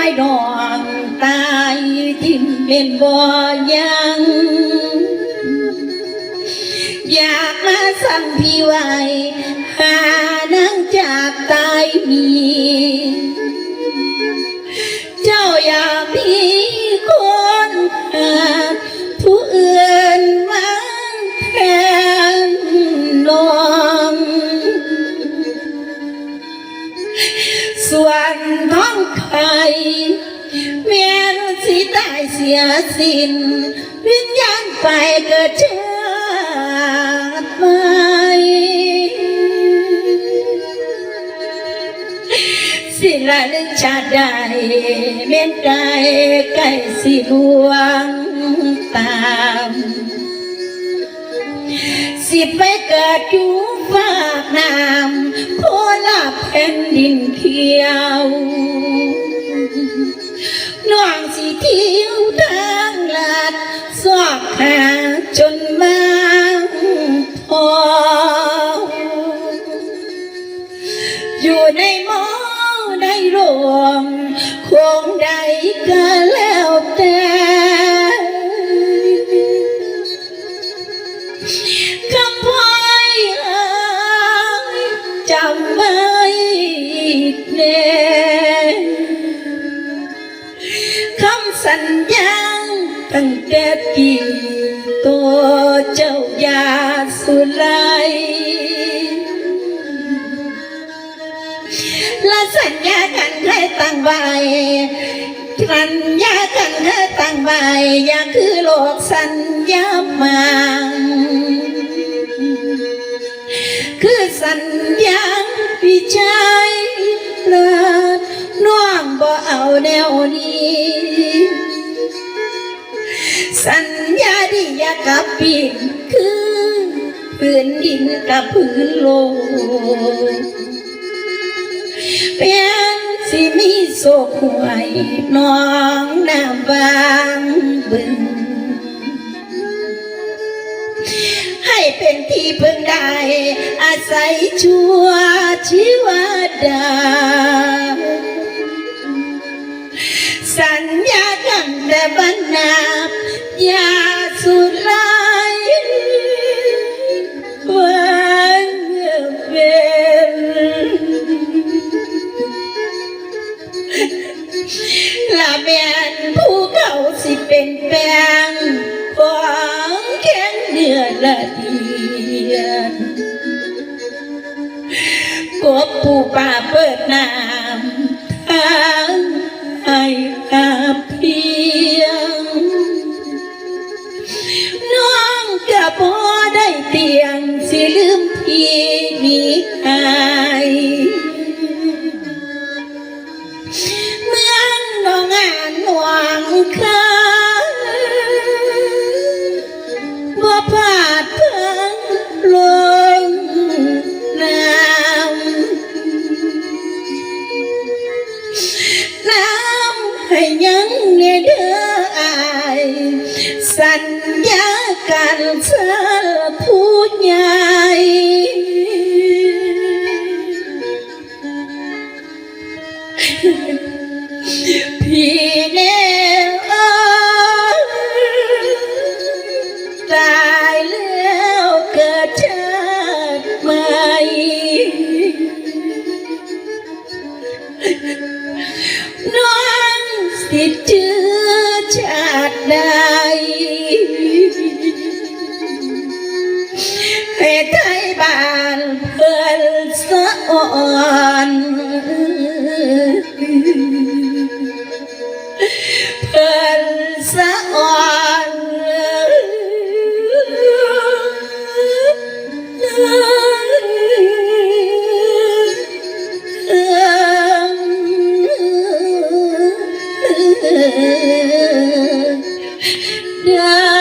ายดองตายทิมเป็นบ่ยัง อยากมาสั่งพี่ไว้หานังจากตายมี เจ้าอยากพี่คนหา สียสิ้นวิญญาณไปเกิดชาติใหม่สิละลึกชาติใดเม่นใดใกล้สิลวงตามสิไปเกิดอยู่ฝากน้ำโคละแผ่นดินเขียวน้อง สิเที่ยวทางลาดสอกหาจนมาพออยู่ในหม้อในรวมคงใดก็แล้วแต่คำพอยเอ่ยจำไว้แน่ สัญญาตั้งแต่กี่ตัวเจ้ายาสุไลและสัญญากันเคยตั้งไว้สัญญากันเคยตั้งไว้อย่าคือโลกสัญญามังคือสัญญาวิจัยเลิศน้องบ่เอาแนวนี้ กับปีนคือพื้นดินกับพื้นโลกเพียงสิมีโศกหวยน้องน้ำบางบึง ให้เป็นที่พึ่งได้อาศัยชั่วชีวดา ม่นผู้เขาสิเป็นแปลงของแข็งเนื้อละเอียดกบผู้ป่าเปิดน้ำทางให้อาเพียง น้องก็พอได้เตียงสิลืมพี่นี้หา งานหวงค่าบ่พลาดเพิ่งลงน้ำน้ำให้ยังเนเด้ออายสัญญากันเธอผู้ใหญ่พี่ ได้เไทยบานเพิ่อ่นเพิ่อ่น Yeah.